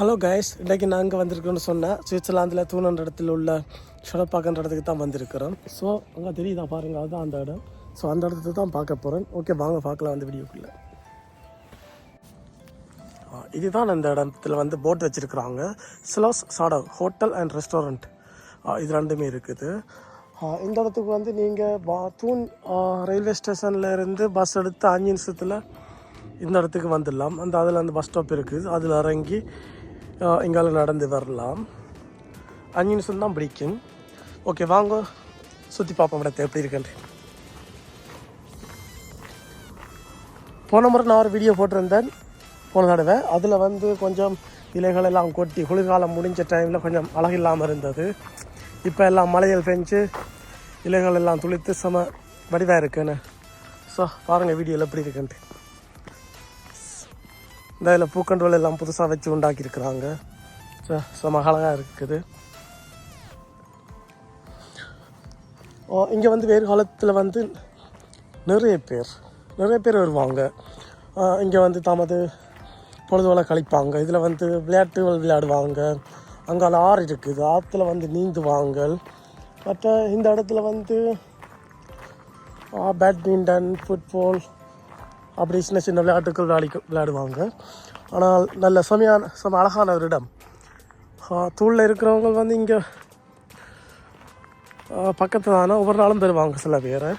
Hello guys இன்றைக்கி நாங்கள் வந்திருக்கோம்னு சொன்னேன் சுவிட்சர்லாந்தில் தூணன்ற இடத்துல உள்ள ஷடப்பாக்கன்ற இடத்துக்கு தான் வந்திருக்கிறோம். ஸோ அங்கே தெரியுதா பாருங்க அதுதான் அந்த இடம். ஸோ அந்த இடத்துக்கு தான் பார்க்க போகிறேன் ஓகே வாங்க பார்க்கலாம் அந்த வீடியோக்குள்ளே. இதுதான் அந்த இடத்துல வந்து போட் வச்சுருக்குறாங்க. ஸ்லோஸ் சாடவ் ஹோட்டல் அண்ட் ரெஸ்டாரண்ட் இது ரெண்டுமே இருக்குது. இந்த இடத்துக்கு வந்து நீங்கள் பா தூண் ரயில்வே ஸ்டேஷனில் இருந்து பஸ் எடுத்து அஞ்சு நிமிஷத்தில் இந்த இடத்துக்கு வந்துடலாம். அந்த அதில் அந்த பஸ் ஸ்டாப் இருக்குது. அதில் இறங்கி இங்கால நடந்து வரலாம். அஞ்சு நிமிஷம் தான் பிடிக்கும். ஓகே வாங்க. சுற்றி பார்ப்போம் இடத்தை எப்படி இருக்குன்ட்டு. போன முறை நான் ஒரு வீடியோ போட்டிருந்தேன். போன தடவை. அதில் வந்து கொஞ்சம் இலைகள் எல்லாம் கொட்டி குளிர்காலம் முடிஞ்ச டைமில் கொஞ்சம் அழகில்லாமல் இருந்தது. இப்போ எல்லாம் மலைகள் பெஞ்சு இலைகள் எல்லாம் துளித்து செம வடிவாக இருக்குன்னு. ஸோ பாருங்கள் வீடியோவில் எப்படி இருக்குன்ட்டு. இந்த இதில் பூக்கண்டுகள் எல்லாம் புதுசாக வச்சு உண்டாக்கியிருக்கிறாங்க. ஸோ செம அழகாக இருக்குது. இங்கே வந்து வேறு காலத்தில் வந்து நிறைய பேர் நிறைய பேர் வருவாங்க. இங்கே வந்து தமது பொழுதுகளை கழிப்பாங்க. இதில் வந்து விளையாட்டுகள் விளையாடுவாங்க. அங்கால ஆறு இருக்குது. ஆற்றுல வந்து நீந்துவாங்க மற்ற இந்த இடத்துல வந்து பேட்மிண்டன் ஃபுட்பால் அப்படி சின்ன சின்ன விளையாட்டுகள் விளையாடி விளையாடுவாங்க. ஆனால் நல்ல செமையான செம அழகான ஒரு இடம். தூளில் இருக்கிறவங்க வந்து இங்கே பக்கத்தில் தானே ஒவ்வொரு நாளும் தருவாங்க சில பேர்.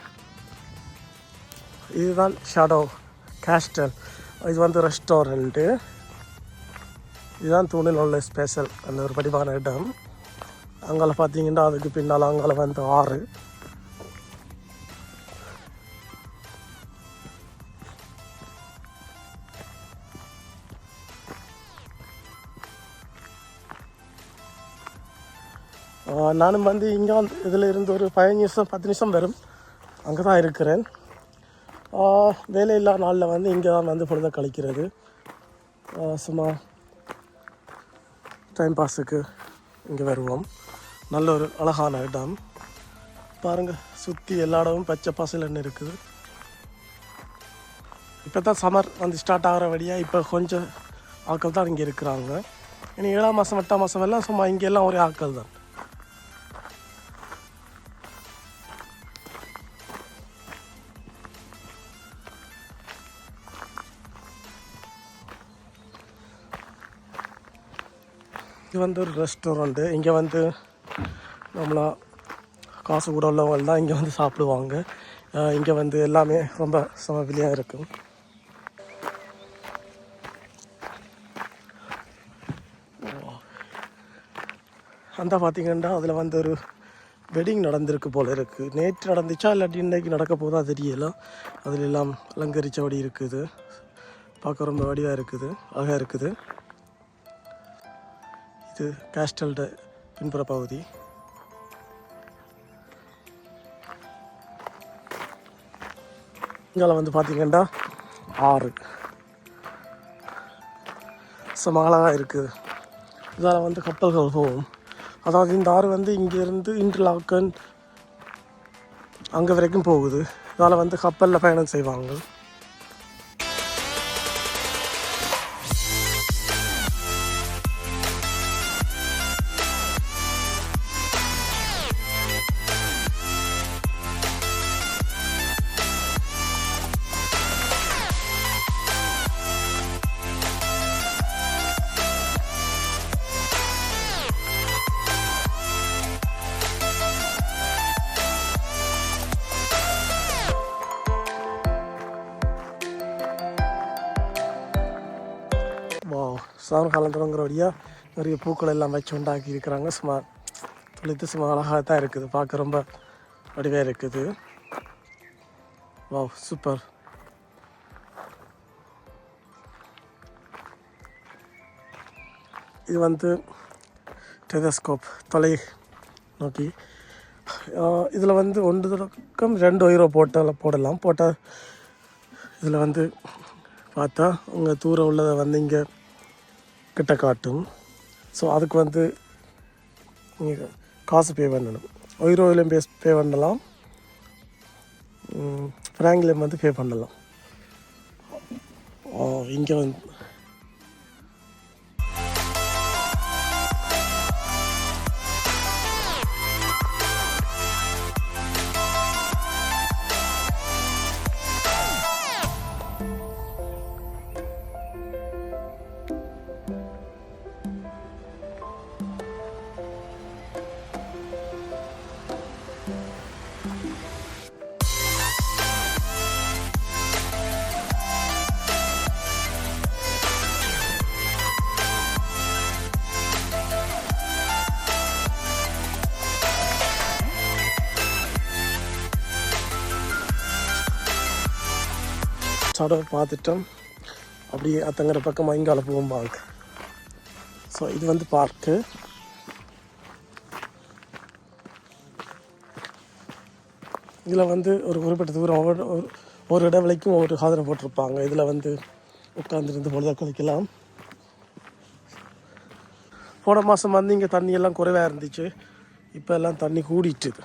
இதுதான் ஷாடோ கேஸ்டல் இது வந்து ரெஸ்டாரண்ட்டு இதுதான் தூணில் உள்ள ஸ்பெஷல் அந்த ஒரு படிவான இடம். அங்கே பார்த்தீங்கன்னா அதுக்கு பின்னால் அங்கே வந்து ஆறு. நானும் வந்து இங்கே வந்து இதில் இருந்து ஒரு பதினஞ்சு நிமிஷம் பத்து நிமிஷம் வரும். அங்கே தான் இருக்கிறேன். வேலை இல்லா நாளில் வந்து இங்கே தான் வந்து பொழுத கழிக்கிறது. சும்மா டைம் பாஸுக்கு இங்கே வருவோம். நல்ல ஒரு அழகான இடம். பாருங்கள் சுற்றி எல்லா இடமும் பச்சை பசலன்னு இருக்குது. இப்போ தான் சம்மர் வந்து ஸ்டார்ட் ஆகிற வழியாக இப்போ கொஞ்சம் ஆட்கள் தான் இங்கே இருக்கிறாங்க. இனி ஏழாம் மாதம் எட்டாம் மாதம் எல்லாம் சும்மா இங்கே எல்லாம் ஒரே ஆட்கள் தான் இது வந்து ஒரு ரெஸ்டாரண்ட்டு இங்கே வந்து நம்மளா காசு கூட உள்ளவங்க தான் இங்கே வந்து சாப்பிடுவாங்க. இங்கே வந்து எல்லாமே ரொம்ப சமவெளியாக இருக்கும். அந்த பார்த்தீங்கன்னா அதில் வந்து ஒரு வெட்டிங் நடந்திருக்கு போல இருக்குது நேற்று நடந்துச்சா இல்லாட்டி இன்னைக்கு நடக்க போதா தெரியல. அதில் எல்லாம் அலங்கரித்தபடி இருக்குது. பார்க்க ரொம்ப வடிவாக இருக்குது. அழகாக இருக்குது. இது கேஸ்டல்ட பின்புற பகுதி. இங்கே வந்து பார்த்தீங்கன்னா ஆறு. சமாளாக இருக்குது இதால் வந்து கப்பல்கள் போகும். அதாவது இந்த ஆறு வந்து இங்கேருந்து இன்டர்லாக்கன் அங்கே வரைக்கும் போகுது. இதால் வந்து கப்பலில் பயணம் செய்வாங்க. வா சாம வழியாக நிறைய பூக்கள் எல்லாம் வச்சு உண்டாக்கி இருக்கிறாங்க சும்மா துளித்து சும்மா அழகாக தான் இருக்குது. பார்க்க ரொம்ப வடிவாக இருக்குது. வா சூப்பர். இது வந்து டெதஸ்கோப் தொலை நோக்கி. இதில் வந்து ஒன்று தொடக்கம் ரெண்டு உயிரோ போட்டால் போடலாம். போட்டால் இதில் வந்து பார்த்தா உங்கள் தூரம் உள்ளதை வந்து இங்கே கிட்ட காட்டும். ஸோ அதுக்கு வந்து நீங்கள் காசு பே பண்ணணும். ஒயிரோவிலையும் பே பே பண்ணலாம். ஃப்ராங்க்லேயும் வந்து பே பண்ணலாம். இங்கே வந்து சடம் பார்த்துட்டோம். அப்படியே அத்தங்கிற பக்கம் இங்கால போகும்பாங்க ஸோ இது வந்து பார்க்கு இதில் வந்து ஒரு குறிப்பிட்ட தூரம் ஒரு ஒரு- ஒரு இடைவெளிக்கும் ஒரு போட்டிருப்பாங்க. இதில் வந்து உட்காந்துருந்து பொழுத குளிக்கலாம் போன மாதம் வந்து இங்கே தண்ணியெல்லாம் குறைவாக இருந்துச்சு. இப்போ எல்லாம் தண்ணி கூடிட்டுது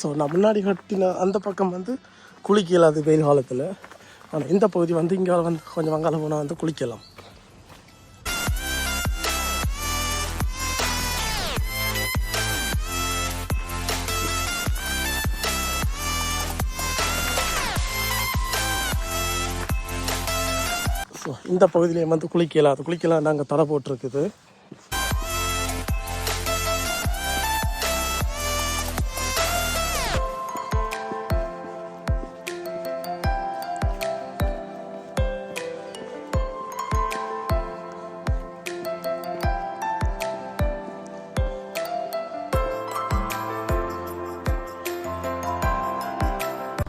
ஸோ நான் முன்னாடி கட்டின அந்த பக்கம் வந்து குளிக்கல அது வெயில் காலத்தில். ஆனால் இந்த பகுதி வந்து இங்கே வந்து கொஞ்சம் வங்காளம் போனால் வந்து குளிக்கலாம். ஸோ இந்த பகுதியிலையும் வந்து குளிக்கலாம் அது குளிக்கலாம் நாங்கள் தடை போட்டிருக்குது.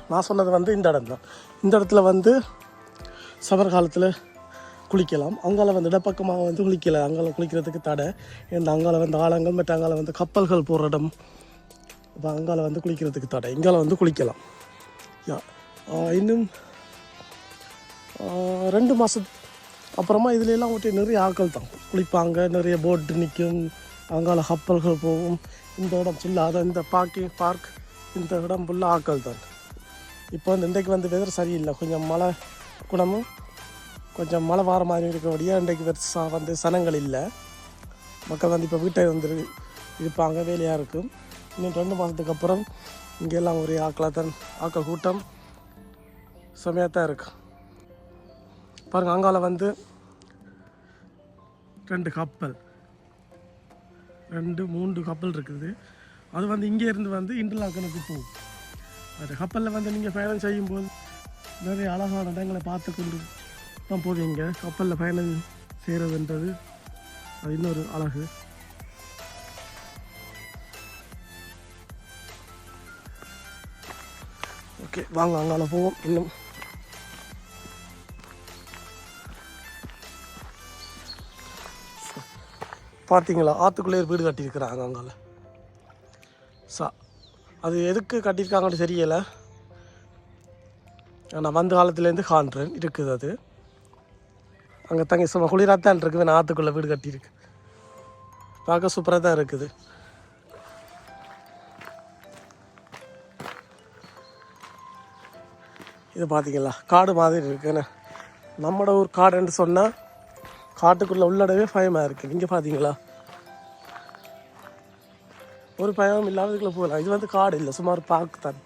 நான் சொன்னது வந்து இந்த இடம் தான். இந்த இடத்துல வந்து சமர் காலத்தில் குளிக்கலாம். அங்கால வந்து இடப்பக்கமாக வந்து குளிக்கல. அங்கால குளிக்கிறதுக்கு தடை. ஏன்னா அங்கால வந்து ஆழங்கள் மற்ற அங்கால வந்து கப்பல்கள் போகிற இடம். இப்போ அங்கால வந்து குளிக்கிறதுக்கு தடை. இங்கால வந்து குளிக்கலாம். யா இன்னும் ரெண்டு மாத அப்புறமா இதுல ஒட்டி நிறைய ஆட்கள் தான். குளிப்பாங்க நிறைய போட்டு நிற்கும் அங்கால கப்பல்கள் போகும். இந்த இடம் ஃபுல்லாக இந்த பார்க்கிங் பார்க் இந்த இடம் ஃபுல்லாக ஆக்கள் தான். இப்போ வந்து இன்றைக்கு வந்து வெதர் சரியில்லை. கொஞ்சம் மழை குணமும் கொஞ்சம் மழை வார மாதிரி இருக்கக்கூடிய இன்றைக்கு பெருசாக வந்து சனங்கள் இல்லை. மக்கள் வந்து இப்போ வீட்டை வந்து இருப்பாங்க வேலையாக இருக்கும். இன்னும் ரெண்டு மாதத்துக்கு அப்புறம் இங்கெல்லாம் ஒரே ஆக்களாக தான் ஆக்கள் கூட்டம் செமையாக தான் இருக்கும் பாருங்கள் அங்கால வந்து ரெண்டு கப்பல். ரெண்டு மூன்று கப்பல் இருக்குது. அது வந்து இங்கே இருந்து வந்து இன்டர்லாக்கனுக்கு போகும். அந்த கப்பலில் வந்து நீங்கள் பயணம் செய்யும்போது நிறைய அழகான இடங்களை பார்த்து கொண்டு தான் போவீங்க. கப்பலில் பயணம் செய்கிறதுன்றது அது இன்னொரு அழகு. ஓகே வாங்க அங்கால போவோம் இன்னும். பார்த்தீங்களா? ஆற்றுக்குள்ளே வீடு கட்டியிருக்கிறாங்க அங்கால. சா அது எதுக்கு கட்டியிருக்காங்கன்னு தெரியலை. நான் வந்த காலத்துலேருந்து காண்றேன். இருக்குது அது. அங்கே தங்கி சும்மா குளிராதான் இருக்குது. நான் ஆற்றுக்குள்ளே வீடு கட்டியிருக்கு. பார்க்க சூப்பராக தான் இருக்குது. இது பார்த்தீங்களா காடு மாதிரி இருக்குன்னு நம்மளோட ஊர் காடுன்னு சொன்னால் காட்டுக்குள்ளே உள்ளடவே பயமாக இருக்குது நீங்கள் பார்த்தீங்களா ஒரு பயம் இல்லாததுக்குள்ளே போகலாம். இது வந்து காடு இல்லை சுமார் பார்க் தான்.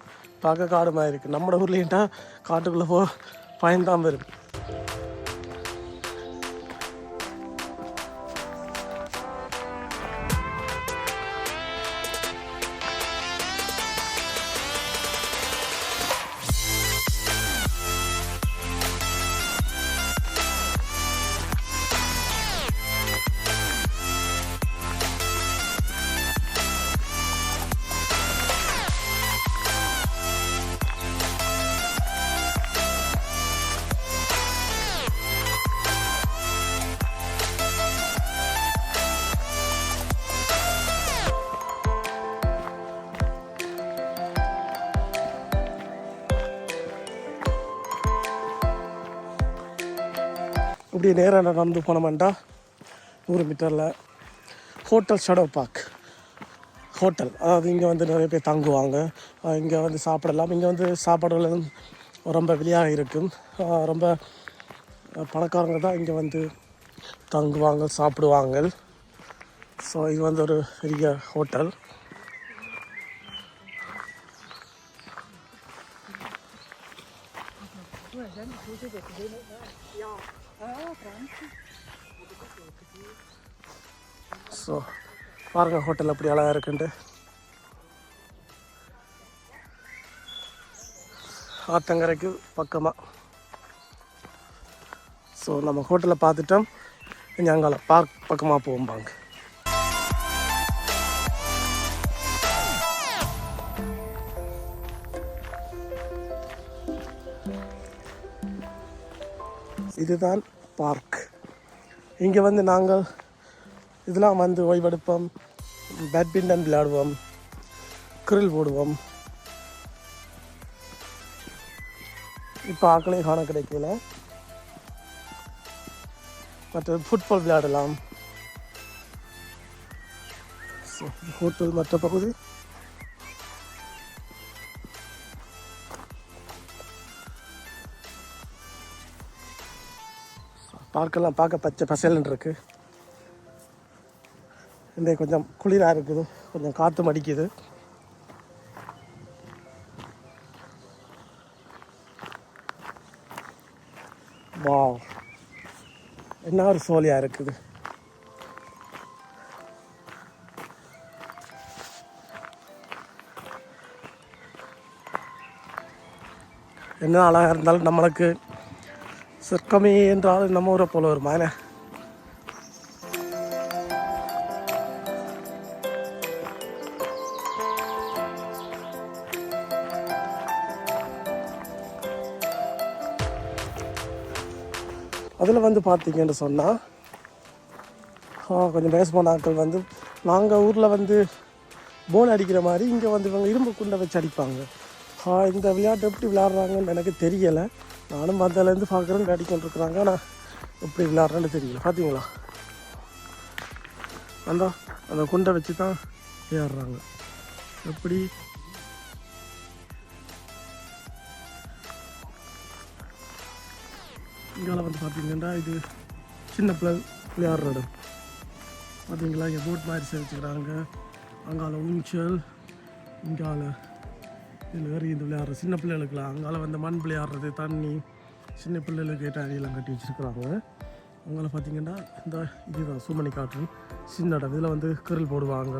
பார்க்க காடு மாதிரி இருக்குது நம்மளோட ஊர்லேட்டா காட்டுக்குள்ளே போ பயன்தான் வரும் இப்படி நேராக நடந்து போனோம்டா நூறு மீட்டரில். ஹோட்டல் ஷடோ பார்க். ஹோட்டல். அதாவது இங்கே வந்து நிறைய பேர் தங்குவாங்க. இங்கே வந்து சாப்பிடலாம். இங்கே வந்து சாப்பாடு ரொம்ப வெளியாக இருக்கும். ரொம்ப பணக்காரங்க தான் இங்கே வந்து தங்குவாங்க சாப்பிடுவாங்க. ஸோ இது வந்து ஒரு பெரிய ஹோட்டல். Yeah. ஸோ பாருங்க ஹோட்டல் அப்படி அழகாக இருக்குன்ட்டு. ஆத்தங்கரைக்கு பக்கமாக ஸோ நம்ம ஹோட்டலை பார்த்துட்டோம். இனி அங்கால பார்க் பக்கமாக போவோம் பாங்க இதுதான் பார்க். இங்கே வந்து நாங்கள் இதெல்லாம் வந்து ஓய்வெடுப்போம். பேட்மிண்டன் விளையாடுவோம். கிரில் போடுவோம். இப்போ ஆக்களையும் காண கிடைக்கல. மற்ற ஃபுட்பால் விளையாடலாம். ஹோட்டல் மற்ற பகுதி. பார்க்கெல்லாம் பார்க்க பச்சை பசேல்னு இருக்கு. இந்த கொஞ்சம் குளிராக இருக்குது. கொஞ்சம் காற்று மடிக்குது. வாவ். என்ன ஒரு சோழியாக இருக்குது. என்ன அழகாக இருந்தாலும் நம்மளுக்கு சிற்கமி என்றால் நம்ம ஊரை போல வருமா என்ன? அதில் வந்து பார்த்தீங்கன்னு சொன்னால் கொஞ்சம் பேசமான ஆட்கள் வந்து. நாங்கள் ஊரில் வந்து போல் அடிக்கிற மாதிரி இங்கே வந்து இவங்க இரும்பு குண்டை வச்சு அடிப்பாங்க. இந்த விளையாட்டு எப்படி விளையாடுறாங்கன்னு எனக்கு தெரியலை. நானும் வந்ததுலேருந்து பார்க்குறேன் அடிக்கொண்டிருக்குறாங்க ஆனால் எப்படி விளாட்றேன்னு தெரியல. பார்த்தீங்களா அந்த அந்த குண்டை வச்சு தான் விளையாடுறாங்க. எப்படி? இங்கால வந்து பார்த்தீங்கன்னா இது சின்ன பிள்ளை விளையாடுற இடம். பார்த்தீங்களா இங்கே போட் மாதிரி செஞ்சுக்கிறாங்க அங்கால ஊஞ்சல் இங்கால இதில் வேறு இந்த விளையாடுற சின்ன பிள்ளைகளுக்குலாம் அங்கால வந்து மண் விளையாடுறது தண்ணி சின்ன பிள்ளைகளுக்கு ஏற்ற அணியெல்லாம் கட்டி வச்சுருக்குறாங்க. அவங்கள பார்த்தீங்கன்னா இந்த இதுதான் சுமணி காற்று சின்ன இடம். இதில் வந்து கருள் போடுவாங்க.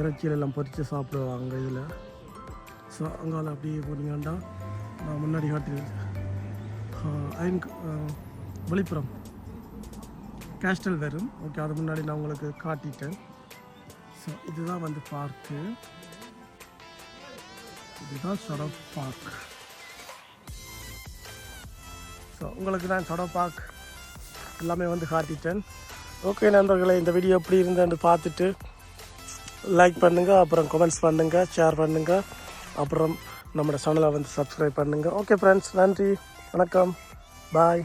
இறைச்சியிலெல்லாம் பறித்து சாப்பிடுவாங்க இதில். ஸோ அங்கால அப்படியே போனீங்கன்னா நான் முன்னாடி காட்டி ஐன் விழுப்புரம் கேஸ்டல் வெறும் ஓகே அது முன்னாடி நான் உங்களுக்கு காட்டிட்டேன். ஸோ இதுதான் வந்து பார்க்கு இதுதான் சொட பார்க் ஸோ உங்களுக்கு தான் சொட பார்க் எல்லாமே வந்து காட்டிட்டேன். ஓகே நண்பர்களே இந்த வீடியோ எப்படி இருந்தேன்னு பார்த்துட்டு லைக் பண்ணுங்கள் அப்புறம் கமெண்ட்ஸ் பண்ணுங்கள் ஷேர் பண்ணுங்கள் அப்புறம் நம்மளோட சேனலை வந்து சப்ஸ்கிரைப் பண்ணுங்கள் ஓகே ஃப்ரெண்ட்ஸ் நன்றி வணக்கம் பாய்